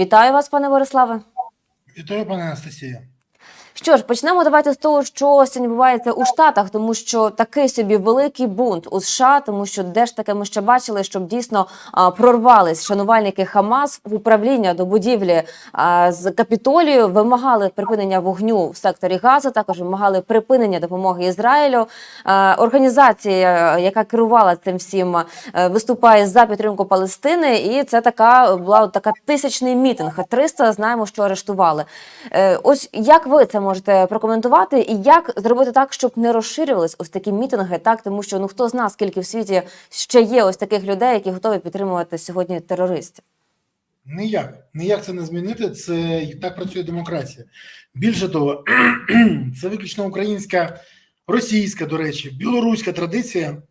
Вітаю вас, пане Бориславе. Вітаю, пане Анастасія. Що ж, почнемо давайте з того, що сьогодні відбувається у Штатах, тому що такий собі великий бунт у США, тому що де ж таке ми ще бачили, щоб дійсно а, прорвались шанувальники Хамас в управління до будівлі а, з капітолію, вимагали припинення вогню в секторі Газу, також вимагали припинення допомоги Ізраїлю. А, організація, яка керувала цим всім, виступає за підтримку Палестини, і це така була така тисячний мітинг. 300 знаємо, що арештували. Е, Ось як ви це можете прокоментувати, і як зробити так, щоб не розширювались ось такі мітинги, так тому що ну хто зна, скільки в світі ще є ось таких людей, які готові підтримувати сьогодні терористів. Ніяк. Ніяк це не змінити. Це так працює демократія. Більше того, це виключно українська, російська, до речі, білоруська традиція.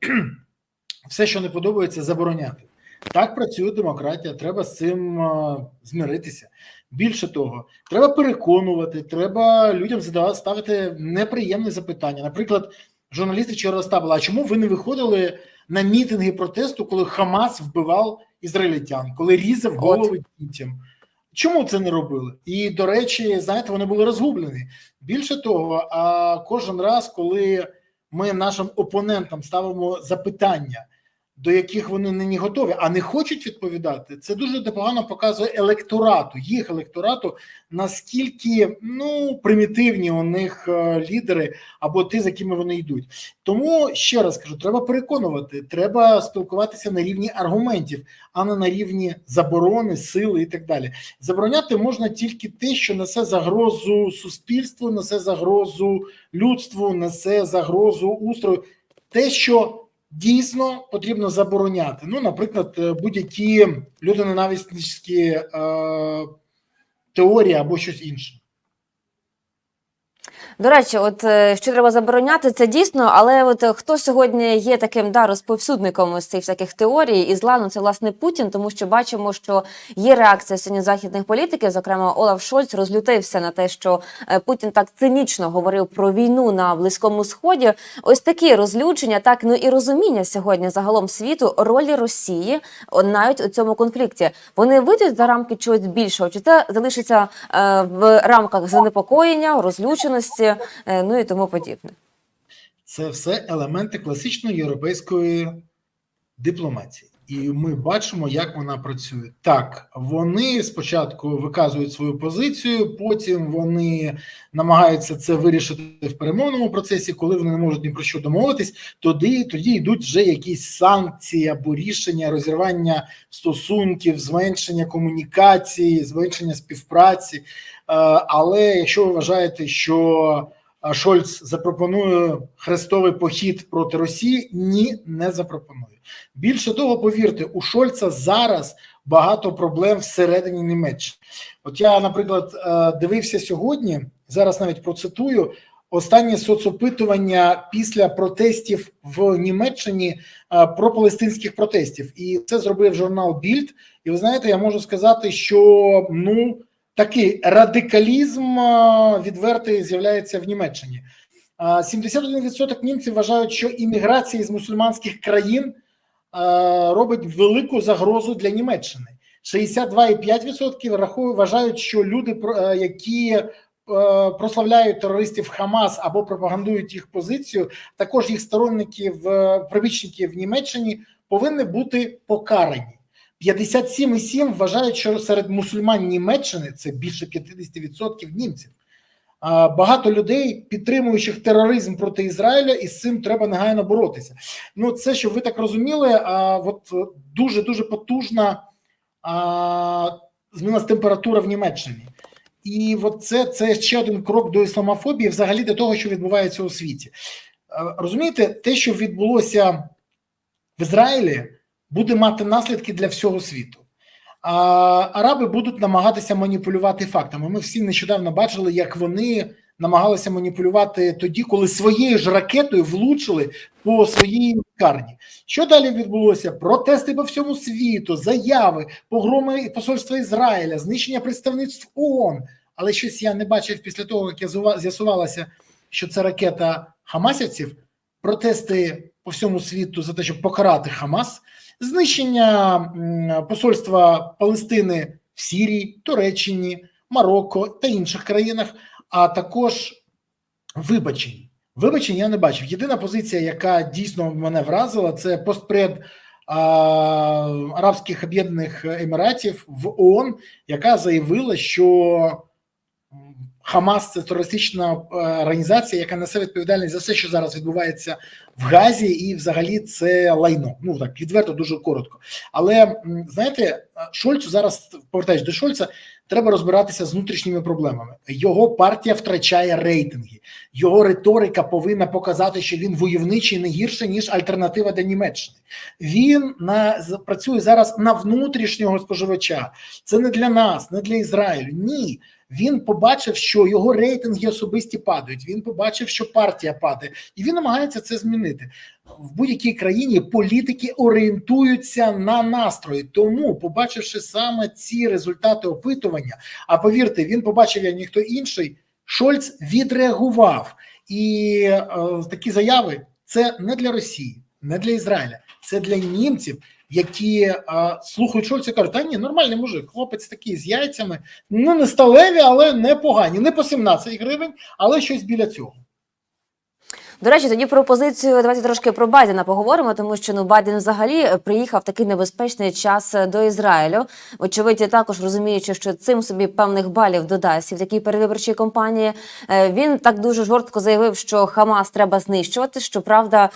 Все, що не подобається, забороняти. Так працює демократія. Треба з цим е, змиритися. Більше того, треба переконувати, треба людям задавати ставити неприємні запитання. Наприклад, журналісти вчора розставили, а чому ви не виходили на мітинги протесту, коли Хамас вбивав ізраїльтян, коли різав голови дітям? Чому це не робили? І до речі, знаєте, вони були розгублені. Більше того, а кожен раз, коли ми нашим опонентам ставимо запитання, до яких вони нині готові, а не хочуть відповідати, це дуже непогано показує електорату, їх електорату, наскільки ну примітивні у них е, лідери або ті, за якими вони йдуть. Тому ще раз кажу: треба переконувати, треба спілкуватися на рівні аргументів, а не на рівні заборони, сили і так далі. Забороняти можна тільки те, що несе загрозу суспільству, несе загрозу людству, несе загрозу устрою, те, що дійсно потрібно забороняти. Ну, наприклад, е, будь-які людоненависницькі е, теорії або щось інше. До речі, от е, що треба забороняти, це дійсно, але от е, хто сьогодні є таким да, розповсюдником ось цих всяких теорій і зла, ну це власне Путін, тому що бачимо, що є реакція сьогодні західних політиків. Зокрема, Олаф Шольц розлютився на те, що е, Путін так цинічно говорив про війну на близькому сході. Ось такі розлючення, так ну і розуміння сьогодні загалом світу ролі Росії навіть у цьому конфлікті. Вони вийдуть за рамки чогось більшого, чи це залишиться в рамках занепокоєння, розлюченості, е, ну і тому подібне. Це все елементи класичної європейської дипломатії. І ми бачимо, як вона працює. Так, вони спочатку виказують свою позицію, потім вони намагаються це вирішити в перемовному процесі. Коли вони не можуть ні про що домовитись, тоді тоді йдуть вже якісь санкції або рішення розірвання стосунків, зменшення комунікації, зменшення співпраці. Е, Але якщо ви вважаєте, що Шольц запропонує хрестовий похід проти Росії. Ні, не запропонує. Більше того, повірте, у Шольца зараз багато проблем всередині Німеччини. От я, наприклад, е, дивився сьогодні. Зараз навіть процитую останнє соцопитування після протестів в Німеччині е, про палестинських протестів, і це зробив журнал Більд. І ви знаєте, я можу сказати, що ну такий радикалізм відвертий з'являється в Німеччині. А, 71% німців вважають, що імміграція з мусульманських країн робить велику загрозу для Німеччини. 62,5% рахують, вважають, що люди, е, які е, прославляють терористів Хамас або пропагандують їх позицію, також їх сторонників, е, прибічники в Німеччині повинні бути покарані. 57,7 вважають, що серед мусульман Німеччини це більше 50% німців. Багато людей, підтримуючих тероризм проти Ізраїля, і з цим треба негайно боротися. Ну, це щоб ви так розуміли, от дуже дуже потужна змінилась температура в Німеччині. І от це, це ще один крок до ісламофобії, взагалі до того, що відбувається у світі. Розумієте, те, що відбулося в Ізраїлі, буде мати наслідки для всього світу. А араби будуть намагатися маніпулювати фактами. Ми всі нещодавно бачили, як вони намагалися маніпулювати тоді, коли своєю ж ракетою влучили по своїй лікарні. Що далі відбулося? Протести по всьому світу, заяви, погроми посольства Ізраїля, знищення представництв ООН. Але щось я не бачив після того, як я з'ясувалося, що це ракета хамасівців. Протести по всьому світу за те, щоб покарати Хамас, знищення посольства Палестини в Сірії, Туреччині, Марокко та інших країнах, а також вибачень. Вибачень я не бачив. Єдина позиція, яка дійсно мене вразила, це постпред а, Арабських Об'єднаних Еміратів в ООН, яка заявила, що Хамас це терористична е, організація, яка несе відповідальність за все, що зараз відбувається в Газі, і взагалі це лайно. Ну так відверто дуже коротко. Але знаєте, Шольцу зараз повертаючись до Шольца, треба розбиратися з внутрішніми проблемами. Його партія втрачає рейтинги. Його риторика повинна показати, що він войовничий не гірше ніж альтернатива до Німеччини. Він на працює зараз на внутрішнього споживача. Це не для нас, не для Ізраїлю. Ні. Він побачив, що його рейтинги особисті падають. Він побачив, що партія падає, і він намагається це змінити. В будь-якій країні політики орієнтуються на настрої. Тому, побачивши саме ці результати опитування, а повірте, він побачив як ніхто інший. Шольц відреагував, і е, такі заяви це не для Росії, не для Ізраїля, це для німців, які слухають Шольца кажуть, та ні, нормальний мужик, хлопець такий з яйцями, ну не сталеві, але непогані, не по 17 гривень, але щось біля цього. До речі, тоді про позицію давайте трошки про Байдена поговоримо, тому що ну Байден взагалі е, приїхав в такий небезпечний час е, до Ізраїлю. Очевидь, також розуміючи, що цим собі певних балів додасть і в такій передвиборчій кампанії. Е, Він так дуже жорстко заявив, що Хамас треба знищувати. Щоправда,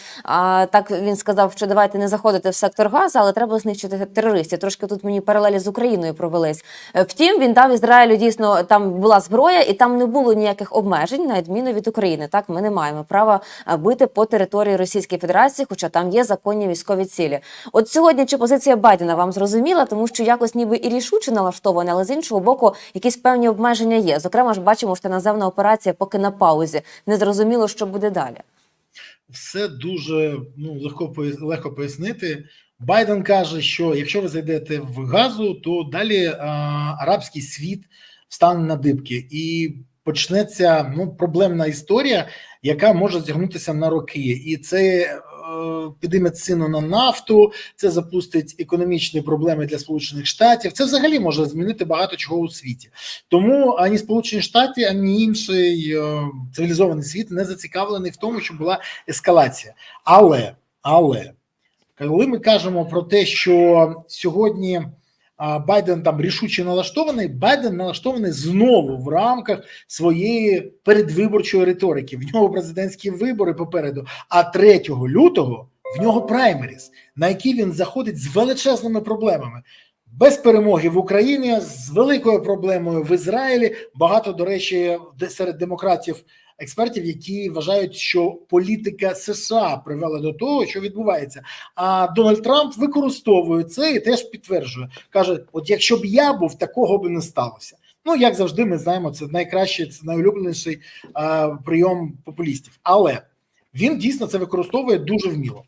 так він сказав, що давайте не заходити в сектор Газа, але треба знищити терористів. Трошки тут мені паралелі з Україною провелись. Втім, він дав Ізраїлю дійсно там була зброя, і там не було ніяких обмежень, на відміну від України. Так ми не маємо права бити по території Російської Федерації, хоча там є законні військові цілі. От сьогодні чи позиція Байдена вам зрозуміла, тому що якось ніби і рішуче налаштована, але з іншого боку, якісь певні обмеження є. Зокрема, ж бачимо, що наземна операція поки на паузі. Не зрозуміло, що буде далі. все дуже ну легко легко пояснити. Байден каже, що якщо ви зайдете в газу, то далі а, арабський світ стане на дибки, і почнеться ну проблемна історія, яка може зігнутися на роки, і це е, підійме ціну на нафту, це запустить економічні проблеми для Сполучених Штатів. Це взагалі може змінити багато чого у світі. Тому ані Сполучені Штати, ані інший е, цивілізований світ не зацікавлений в тому, щоб була ескалація. Але, але коли ми кажемо про те, що сьогодні Байден там рішуче налаштований, Байден налаштований знову в рамках своєї передвиборчої риторики. В нього президентські вибори попереду. А 3 лютого в нього праймеріс, на які він заходить з величезними проблемами. Без перемоги в Україні з великою проблемою в Ізраїлі. Багато до речі, серед демократів експертів, які вважають, що політика США привела до того, що відбувається. А Дональд Трамп використовує це і теж підтверджує. каже: От якщо б я був, такого б не сталося. Ну як завжди, ми знаємо, це найкращий, це найулюбленіший е, прийом популістів. Але він дійсно це використовує дуже вміло.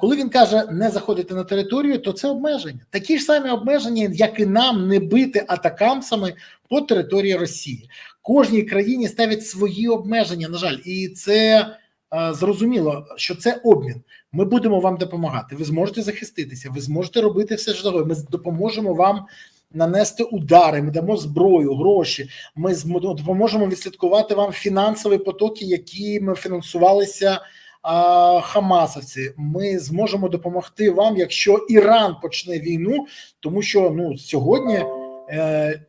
Коли він каже не заходити на територію, то це обмеження. Такі ж самі обмеження, як і нам не бити атакамсами по території Росії. Кожній країні ставлять свої обмеження. На жаль, і це е, зрозуміло, що це обмін. Ми будемо вам допомагати. Ви зможете захиститися, ви зможете робити все що завгодно. Ми допоможемо вам. Нанести удари, ми дамо зброю, гроші. Ми змо- допоможемо відслідкувати вам фінансові потоки, якими фінансувалися а, Хамасовці. Ми зможемо допомогти вам, якщо Іран почне війну, тому що ну сьогодні е,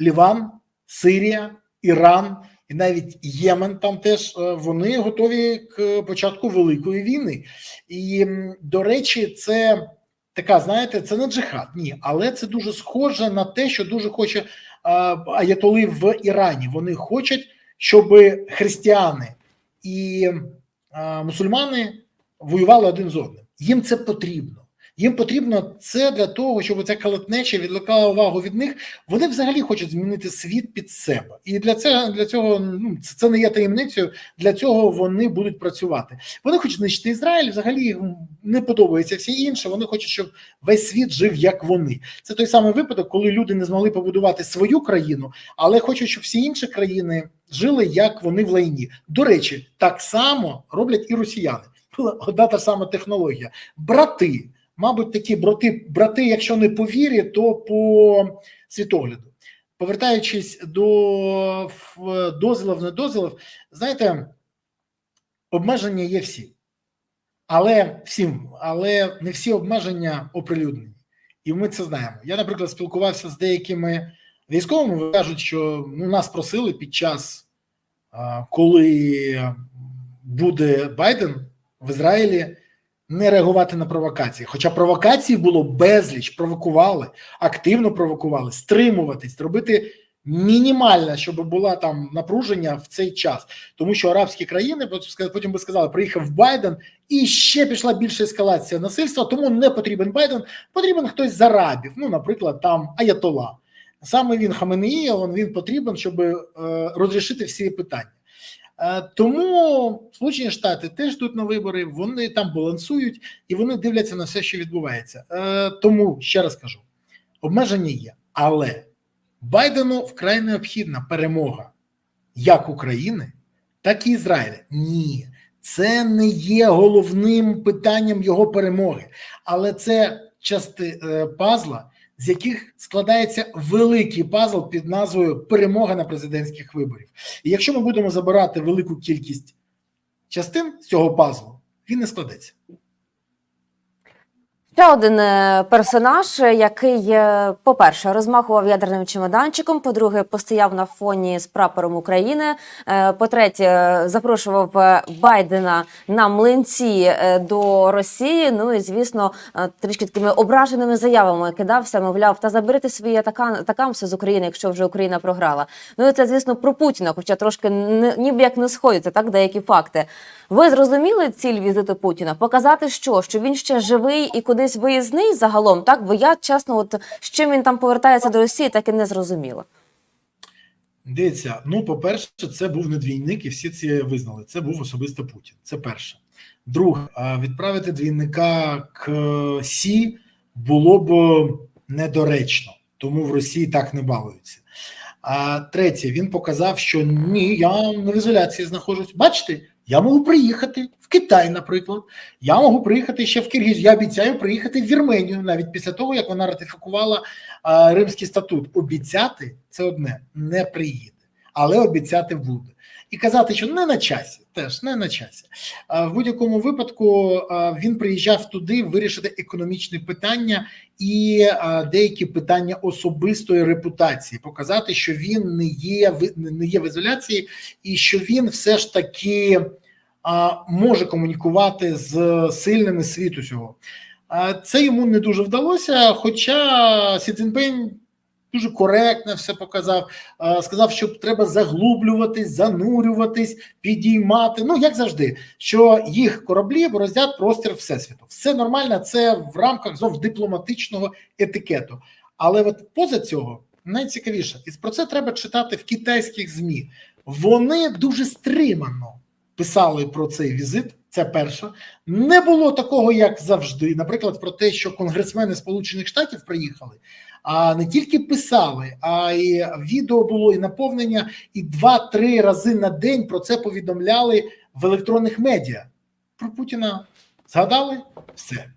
Ліван, Сирія, Іран і навіть Ємен там теж е, вони готові к початку великої війни. І до речі, це така, знаєте, це не джихад, ні, але це дуже схоже на те, що дуже хоче аятоли в Ірані. Вони хочуть, щоб християни і мусульмани воювали один з одним. Їм це потрібно. Їм потрібно це для того, щоб ця калатнеча відликала увагу від них. Вони взагалі хочуть змінити світ під себе, і для цього для цього ну це, не є таємницею. Для цього вони будуть працювати. Вони хочуть знищити Ізраїль. Взагалі їм не подобається всі інші. Вони хочуть, щоб весь світ жив як вони. Це той самий випадок, коли люди не змогли побудувати свою країну, але хочуть, щоб всі інші країни жили як вони в лайні. До речі, так само роблять і росіяни. Була одна та сама технологія. Брати мабуть, такі брати, брати, якщо не по вірі, то по світогляду. Повертаючись до дозволів, не дозволів, знаєте, обмеження є всі, але всім, але не всі обмеження оприлюднені. І ми це знаємо. Я, наприклад, спілкувався з деякими військовими. кажуть, що ну, нас просили під час, коли буде Байден в Ізраїлі, не реагувати на провокації. Хоча провокацій було безліч, провокували, активно провокували, стримуватись, робити мінімально, щоб була там напруження в цей час. Тому що арабські країни, потім би сказали, приїхав Байден, і ще пішла більша ескалація насильства, тому не потрібен Байден, потрібен хтось з арабів, ну, наприклад, там Аятола. Саме він Хаменеї, він, він потрібен, щоб е, розрішити всі питання. Е, тому Сполучені Штати теж йдуть на вибори, вони там балансують і вони дивляться на все, що відбувається. Е, тому ще раз кажу: обмеження є, але Байдену вкрай необхідна перемога як України, так і Ізраїля. Ні, це не є головним питанням його перемоги, але це части е, пазла, з яких складається великий пазл під назвою Перемога на президентських виборів. І якщо ми будемо забирати велику кількість частин з цього пазлу, він не складеться. Ще один е, персонаж, е, який, е, по-перше, розмахував ядерним чемоданчиком, по-друге, постояв на фоні з прапором України. По-третє, запрошував Байдена на млинці до Росії. Ну і звісно, трішки такими ображеними заявами кидався, мовляв, та заберете свої атакамси з України, якщо вже Україна програла. Ну і це, звісно, про Путіна, хоча трошки ніби як не сходяться так деякі факти. Ви зрозуміли ціль візиту Путіна? Показати, що? Що він ще живий і кудись виїзний загалом, так? Бо я чесно, от з чим він там повертається до Росії, так і не зрозуміла. Дивіться, ну, по-перше, це був не двійник, і всі це визнали. Це був особисто Путін. Це перше. Друге, відправити двійника к Сі було б недоречно, тому в Росії так не балуються. А третє, він показав, що ні, я не в ізоляції знаходжусь. Бачите, я можу приїхати в Китай, наприклад. Я можу приїхати ще в Киргіз. Я обіцяю приїхати в Вірменію навіть після того, як вона ратифікувала Римський статут. Обіцяти це одне, не приїде, але обіцяти буде. І казати, що не на часі, теж не на часі. В будь-якому випадку він приїжджав туди вирішити економічні питання і деякі питання особистої репутації, показати, що він не є не є в ізоляції, і що він все ж таки може комунікувати з сильними світу цього. Це йому не дуже вдалося. Хоча Сі Цзіньпинь дуже коректно все показав. Сказав, що треба заглублюватись, занурюватись, підіймати. Ну як завжди, що їх кораблі бороздять простір всесвіту. Все нормально, це в рамках знов дипломатичного етикету. Але от поза цього найцікавіше, і про це треба читати в китайських змі. Вони дуже стримано писали про цей візит. Це перше. Не було такого, як завжди. Наприклад, про те, що конгресмени Сполучених Штатів приїхали, а не тільки писали, а й відео було і наповнення, і два-три рази на день про це повідомляли в електронних медіа. Про Путіна згадали все.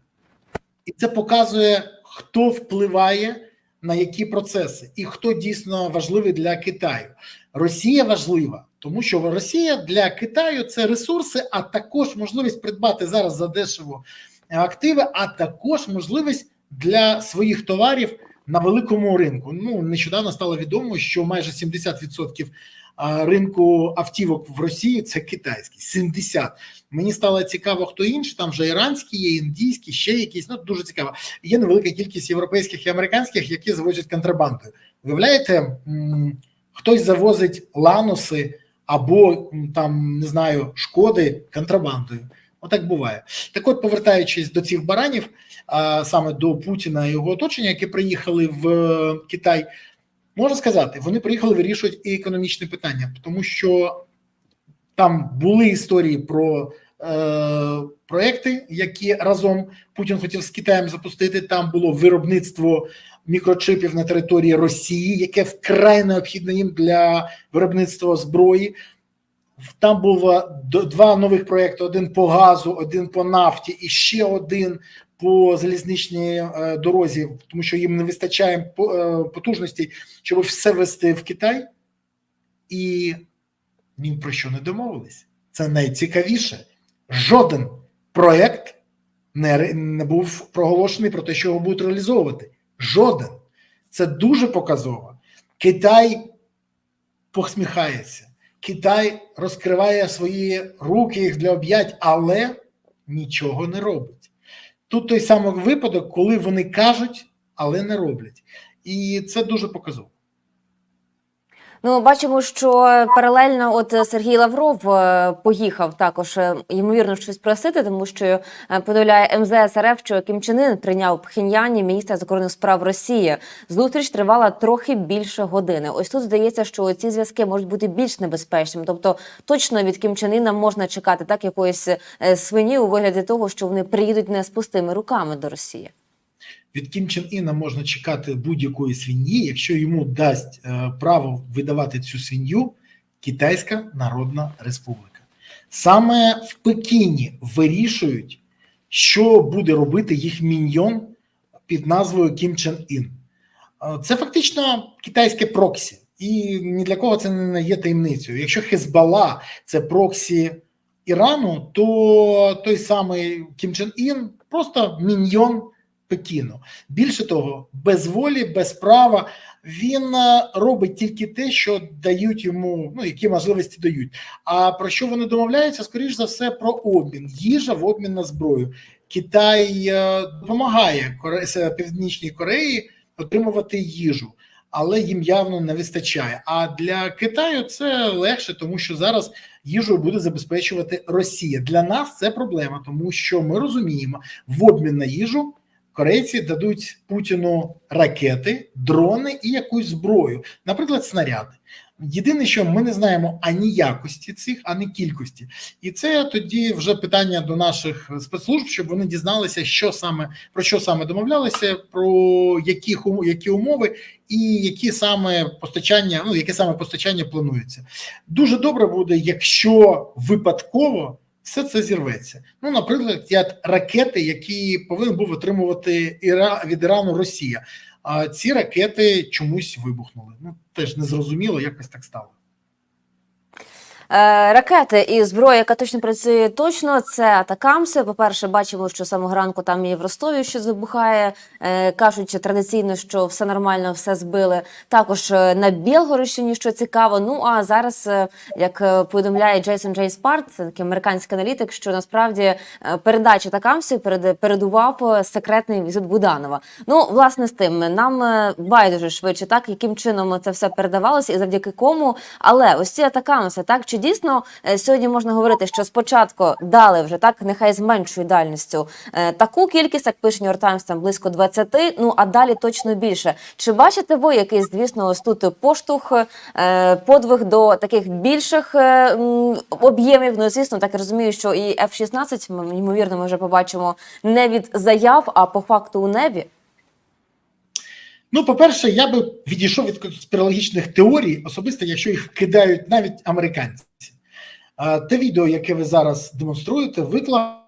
І це показує, хто впливає на які процеси і хто дійсно важливий для Китаю. Росія важлива, тому що Росія для Китаю це ресурси, а також можливість придбати зараз за дешево активи, а також можливість для своїх товарів на великому ринку. Ну нещодавно стало відомо, що майже 70% ринку автівок в Росії це китайський. 70%. Мені стало цікаво, хто інший. Там вже іранські є, індійські, ще якісь. Ну дуже цікаво. Є невелика кількість європейських і американських, які завозять контрабандою. Виявляєте, хтось завозить ланоси або там не знаю шкоди контрабандою. Отак буває. Так, от, повертаючись до цих баранів, а саме до Путіна і його оточення, які приїхали в е, Китай, можна сказати, вони приїхали вирішувати і економічне питання, тому що там були історії про е, проекти, які разом Путін хотів з Китаєм запустити. Там було виробництво мікрочипів на території Росії, яке вкрай необхідне їм для виробництва зброї. Там було два нових проекти: один по газу, один по нафті, і ще один по залізничній е, дорозі, тому що їм не вистачає е, щоб все вести в Китай, і ні про що не домовились. Це найцікавіше. Жоден проект не, не був проголошений про те, що його будуть реалізовувати. Жоден. Це дуже показово. Китай посміхається. Китай розкриває свої руки їх для об'ять, але нічого не робить. Тут той самий випадок, коли вони кажуть, але не роблять. І це дуже показово. Ну, бачимо, що паралельно, от Сергій Лавров е, поїхав також е, ймовірно щось просити, тому що е, МЗС РФ, що Кім Чен Ін прийняв в Пхеньяні міністра закордонних справ Росії. Зустріч тривала трохи більше години. Ось тут здається, що ці зв'язки можуть бути більш небезпечними. Тобто, точно від Кім Чен Іна можна чекати так якоїсь свині у вигляді того, що вони приїдуть не з пустими руками до Росії. Від Кім Чен Іна можна чекати будь-якої свиньї, якщо йому дасть е, право видавати цю свинью Китайська Народна Республіка. Саме в Пекіні вирішують, що буде робити їх міньйон під назвою Кім Чен Ін. Е, Це фактично китайське проксі, і ні для кого це не є таємницею. Якщо Хезбалла це проксі Ірану, то той самий Кім Чен Ін просто міньйон Пекіну. Більше того, без волі, без права він е, робить тільки те, що дають йому, ну які можливості дають. А про що вони домовляються? Скоріш за все, про обмін, їжа в обмін на зброю. Китай е, допомагає Північній Кореї отримувати їжу, але їм явно не вистачає. А для Китаю це легше, тому що зараз їжу буде забезпечувати Росія. Для нас це проблема, тому що ми розуміємо, в обмін на їжу корейці дадуть Путіну ракети, дрони і якусь зброю, наприклад, снаряди. Єдине, що ми не знаємо ані якості цих, ані кількості, і це тоді вже питання до наших спецслужб, щоб вони дізналися, що саме про що саме домовлялися, про які, які умови і які саме постачання, ну яке саме постачання планується. Дуже добре буде, якщо випадково все це зірветься. Ну, наприклад, як ракети, які повинен був отримувати Іра від Ірану Росія. А ці ракети чомусь вибухнули. Ну теж незрозуміло, якось так стало. Е, Ракети і зброя, яка точно працює точно, це атакамси. По-перше, бачимо, що самого ранку там і в Ростові щось вибухає. Е, Кажуть традиційно, що все нормально, все збили. Також е, на Білгородщині, що цікаво. Ну а зараз, як повідомляє Джейсон Джей Спарт, це такий американський аналітик, що насправді передача атакамсів перед передував секретний візит Буданова. Ну, власне, з тим нам байдуже швидше, так яким чином це все передавалося і завдяки кому. Але ось ці атакамси, так чи дійсно е, сьогодні можна говорити, що спочатку дали вже так, нехай з меншою дальністю е, таку кількість, як пише New York Times, там близько 20, ну а далі точно більше. Чи бачите ви якийсь, звісно, ось тут поштовх, е, подвиг до таких більших об'ємів? Ну, звісно, так розумію, що і F-16, м, ймовірно, ми вже побачимо не від заяв, а по факту у небі. Ну, по-перше, я би відійшов від конспірологічних теорій, особисто, якщо їх кидають навіть американці. Те відео, яке ви зараз демонструєте, виклав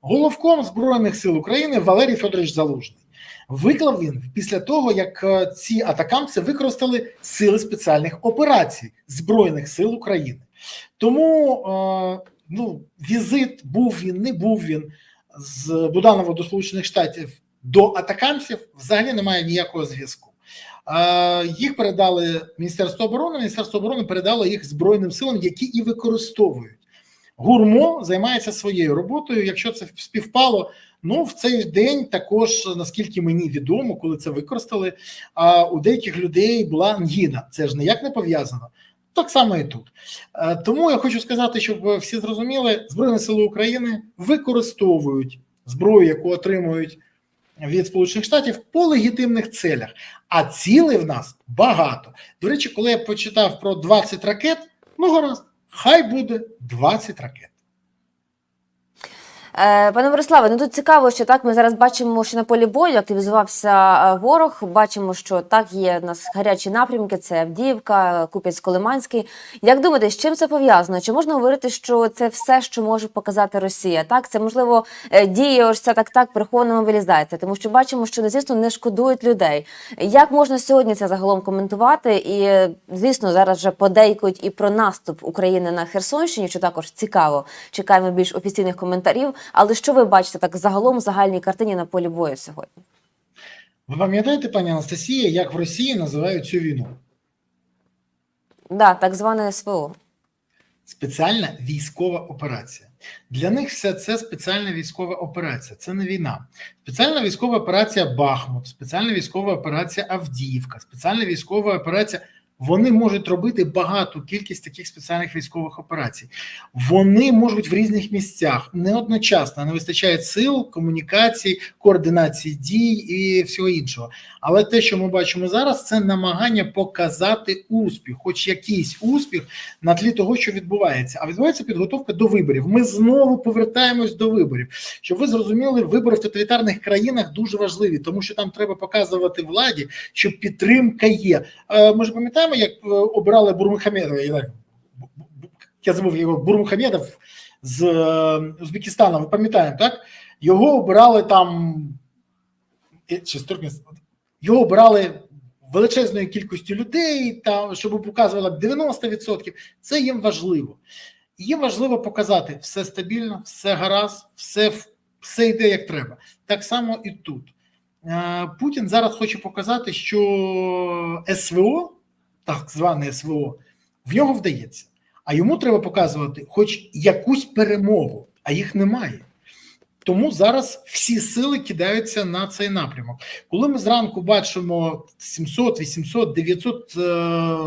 головком Збройних сил України Валерій Федорович Залужний. Виклав він після того, як е, ці атакамці використали сили спеціальних операцій Збройних сил України. Тому е, ну, візит був він, не був він з Буданова до Сполучених Штатів до атакамців взагалі немає ніякого зв'язку. Їх передали Міністерство оборони. Міністерство оборони передало їх Збройним силам, які і використовують. Гурмо займається своєю роботою. Якщо це співпало, ну в цей день також, наскільки мені відомо, коли це використали, а у деяких людей була ангіна. Це ж ніяк не пов'язано. Так само і тут. Тому я хочу сказати, щоб всі зрозуміли, Збройні Сили України використовують зброю, яку отримують від Сполучених Штатів по легітимних целях. А цілей в нас багато. До речі, коли я почитав про 20 ракет, ну гаразд, хай буде 20 ракет. Е, Пане Бориславе, ну тут цікаво, що так ми зараз бачимо, що на полі бою активізувався е, ворог. Бачимо, що так є в нас гарячі напрямки: це Авдіївка, Куп'янськ-Колиманський. Як думаєте, з чим це пов'язано? Чи можна говорити, що це все, що може показати Росія? Так, це можливо е, діє ось ця так так прихована мобілізація, тому що бачимо, що звісно не шкодують людей. Як можна сьогодні це загалом коментувати? І звісно, зараз вже подейкують і про наступ України на Херсонщині, що також цікаво. Чекаємо більш офіційних коментарів. Але що ви бачите так загалом в загальній картині на полі бою сьогодні? Ви пам'ятаєте, пані Анастасія, як в Росії називають цю війну? Да, так зване СВО. Спеціальна військова операція. Для них все це спеціальна військова операція, це не війна. Спеціальна військова операція Бахмут, спеціальна військова операція Авдіївка, спеціальна військова операція. Вони можуть робити багату кількість таких спеціальних військових операцій. Вони можуть в різних місцях не одночасно, не вистачає сил, комунікацій, координації дій і всього іншого. Але те, що ми бачимо зараз, це намагання показати успіх, хоч якийсь успіх на тлі того, що відбувається. А відбувається підготовка до виборів. Ми знову повертаємось до виборів. Щоб ви зрозуміли, вибори в тоталітарних країнах дуже важливі, тому що там треба показувати владі, що підтримка є. Е, Ми ж як е, обирали Бурмухамедова, я, забув його Бурмухамедов з е, Узбекистану. Ви пам'ятаєте, так? Його обирали там е, чи з його обирали величезною кількістю людей, та щоб показувало 90%. Це їм важливо. Їм важливо показати все стабільно, все гаразд, все, все йде як треба. Так само і тут. Е, Путін зараз хоче показати, що СВО, так зване СВО, в нього вдається. А йому треба показувати хоч якусь перемогу, а їх немає. Тому зараз всі сили кидаються на цей напрямок. Коли ми зранку бачимо 700, 800, 900 е,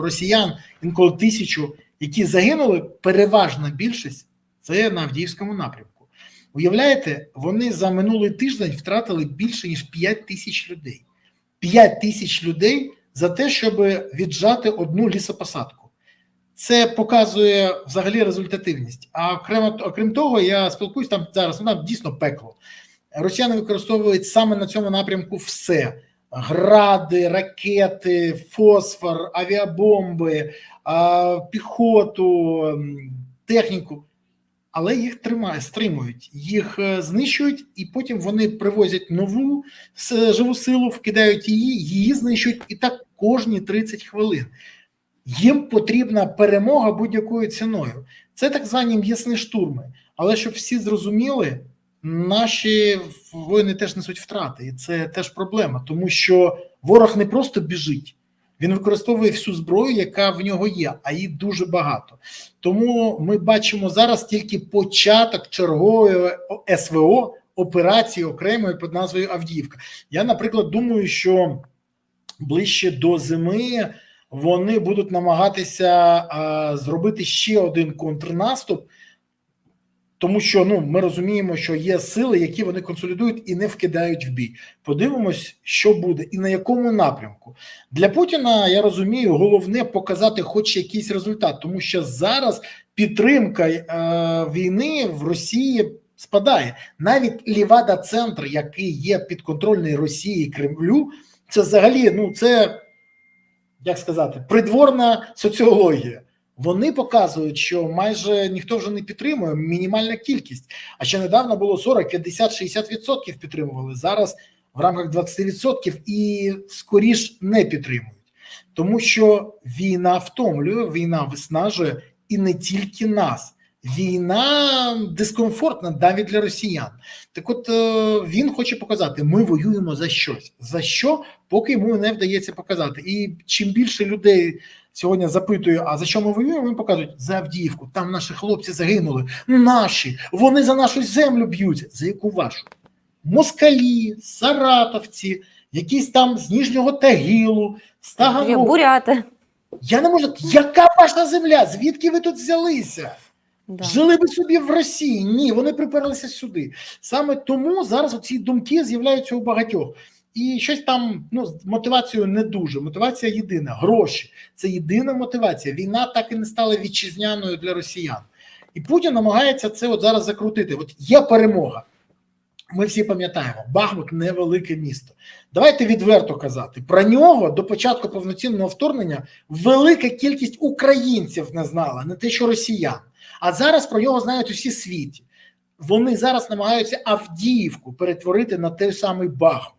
росіян, інколи тисячу, які загинули, переважна більшість це на Авдіївському напрямку. Уявляєте, вони за минулий тиждень втратили більше ніж 5 тисяч людей. 5 тисяч людей за те, щоб віджати одну лісопосадку. Це показує взагалі результативність. А окремо, окрім того, я спілкуюсь там зараз. Ну там дійсно пекло. Росіяни використовують саме на цьому напрямку все: гради, ракети, фосфор, авіабомби, піхоту, техніку. Але їх тримають, стримують, їх е, знищують, і потім вони привозять нову живу силу, вкидають її, її знищують, і так кожні 30 хвилин. Їм потрібна перемога будь-якою ціною. Це так звані м'ясні штурми. Але щоб всі зрозуміли, наші воїни теж несуть втрати, і це теж проблема, тому що ворог не просто біжить, він використовує всю зброю, яка в нього є, а її дуже багато. Тому ми бачимо зараз тільки початок чергової СВО операції окремої під назвою Авдіївка. Я, наприклад, думаю, що ближче до зими вони будуть намагатися а, зробити ще один контрнаступ, тому що ну ми розуміємо, що є сили, які вони консолідують і не вкидають в бій. Подивимось, що буде і на якому напрямку для Путіна. Я розумію, головне показати хоч якийсь результат, тому що зараз підтримка е, війни в Росії спадає. Навіть Лівада центр, який є підконтрольний Росії Кремлю, це взагалі ну це як сказати придворна соціологія. Вони показують, що майже ніхто вже не підтримує мінімальна кількість. А ще недавно було 40, 50, 60% підтримували. Зараз в рамках 20% і скоріш не підтримують, тому що війна втомлює, війна виснажує і не тільки нас. Війна дискомфортна навіть для росіян. Так, от е, він хоче показати: ми воюємо за щось. За що, поки йому не вдається показати. І чим більше людей сьогодні запитує, а за що ми воюємо? Вони показують за Авдіївку. Там наші хлопці загинули. Наші, вони за нашу землю б'ються. За яку вашу? Москалі, саратовці, якісь там з Ніжнього Тагілу, з Тагану. Буряти. Я не можу. Яка ваша земля? Звідки ви тут взялися? Да. Жили би собі в Росії. Ні, вони приперлися сюди. Саме тому зараз ці думки з'являються у багатьох. І щось там ну, з мотивацією не дуже. Мотивація єдина гроші. Це єдина мотивація. Війна так і не стала вітчизняною для росіян. І Путін намагається це от зараз закрутити. От є перемога. Ми всі пам'ятаємо, Бахмут невелике місто. Давайте відверто казати. Про нього до початку повноцінного вторгнення велика кількість українців не знала, не те, що росіян. А зараз про нього знають усі світі. Вони зараз намагаються Авдіївку перетворити на той самий Бахмут.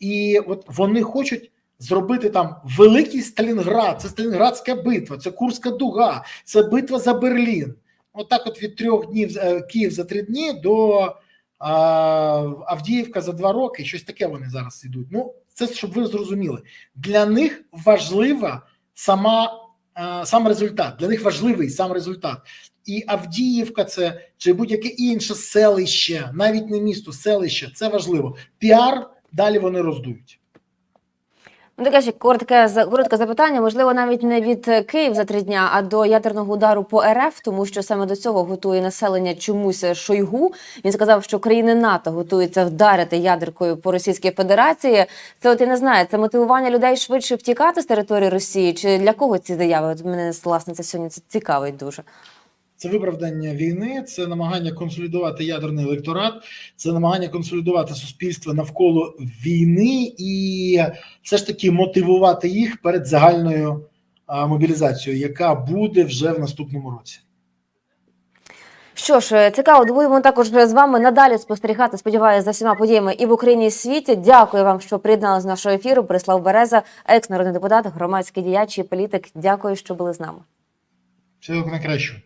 І от вони хочуть зробити там великий Сталінград. Це Сталінградська битва, це Курська дуга, це битва за Берлін. Отак, от, від трьох днів е, Київ за три дні до а, Авдіївка за два роки. Щось таке вони зараз йдуть. Ну, це щоб ви зрозуміли. Для них важлива сама е, сам результат. Для них важливий сам результат. І Авдіївка, це чи будь-яке інше селище, навіть не місто, селище. Це важливо. Піар далі вони роздують. Ну, таке ще коротке коротке запитання. Можливо, навіть не від Київ за три дня, а до ядерного удару по РФ, тому що саме до цього готує населення чомусь Шойгу. Він сказав, що країни НАТО готуються вдарити ядеркою по Російській Федерації. Це от я не знаю, це мотивування людей швидше втікати з території Росії. Чи для кого ці заяви? От мене власне це сьогодні це цікавить дуже. Це виправдання війни, це намагання консолідувати ядерний електорат, це намагання консолідувати суспільство навколо війни і все ж таки мотивувати їх перед загальною мобілізацією, яка буде вже в наступному році. Що ж, е, цікаво, будемо також з вами надалі спостерігати. Сподіваюся, за всіма подіями і в Україні, і в світі. Дякую вам, що приєдналися до нашого ефіру. Борислав Береза, екс народний депутат, громадський діяч і політик. Дякую, що були з нами. Всього найкращого.